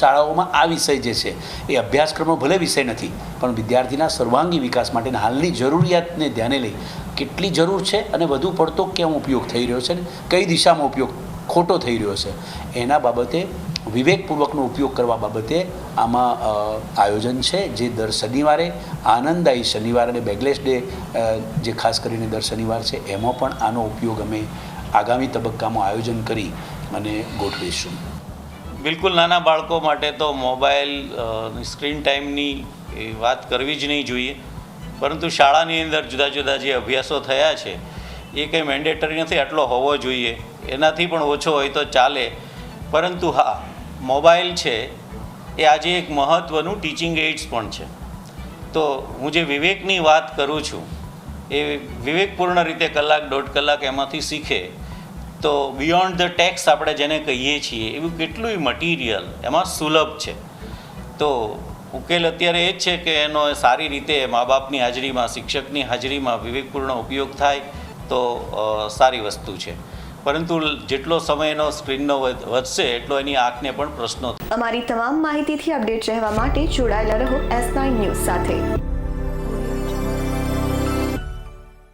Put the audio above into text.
શાળાઓમાં આ વિષય જે છે, એ અભ્યાસક્રમનો ભલે વિષય નથી, પણ વિદ્યાર્થીના સર્વાંગી વિકાસ માટેના હાલની જરૂરિયાતને ધ્યાને લઈ કેટલી જરૂર છે અને વધુ પડતો કેમ ઉપયોગ થઈ રહ્યો છે ને કઈ દિશામાં ઉપયોગ ખોટો થઈ રહ્યો છે, એના બાબતે વિવેકપૂર્વકનો ઉપયોગ કરવા બાબતે આમાં આયોજન છે, જે દર શનિવારે આનંદદાયી શનિવાર અને બેગલેસ ડે જે ખાસ કરીને દર શનિવાર છે, એમાં પણ આનો ઉપયોગ અમે આગામી તબક્કામાં આયોજન કરી અને ગોઠવીશું. બિલકુલ નાના બાળકો માટે તો મોબાઈલ સ્ક્રીન ટાઈમની વાત કરવી જ નહીં જોઈએ. પરંતુ શાળાની અંદર જુદા જુદા જે અભ્યાસો થયા છે, એ કંઈ મેન્ડેટરી નથી, આટલો હોવો જોઈએ. એનાથી પણ ઓછો હોય તો ચાલે. પરંતુ હા, મોબાઈલ છે, એ આજે એક મહત્ત્વનું ટીચિંગ એઇડ્સ પણ છે. તો હું જે વિવેકની વાત કરું છું, એ વિવેકપૂર્ણ રીતે કલાક દોઢ કલાક એમાંથી શીખે તો બિયોન્ડ ધ ટેક્સ આપણે જેને કહીએ છીએ, એવું કેટલું મટીરિયલ એમાં સુલભ છે. તો ઉકેલ અત્યારે એ જ છે કે એનો સારી રીતે મા બાપની હાજરીમાં, શિક્ષકની હાજરીમાં વિવેકપૂર્ણ ઉપયોગ થાય તો સારી વસ્તુ છે. પરંતુ જેટલો સમય એનો સ્ક્રીનનો વધ- વધશે, એટલો એની આંખને પણ પ્રશ્નો અમારી તમામ માહિતીથી અપડેટ રહેવા માટે જોડાયેલા રહો એસ નાઇન ન્યૂઝ સાથે.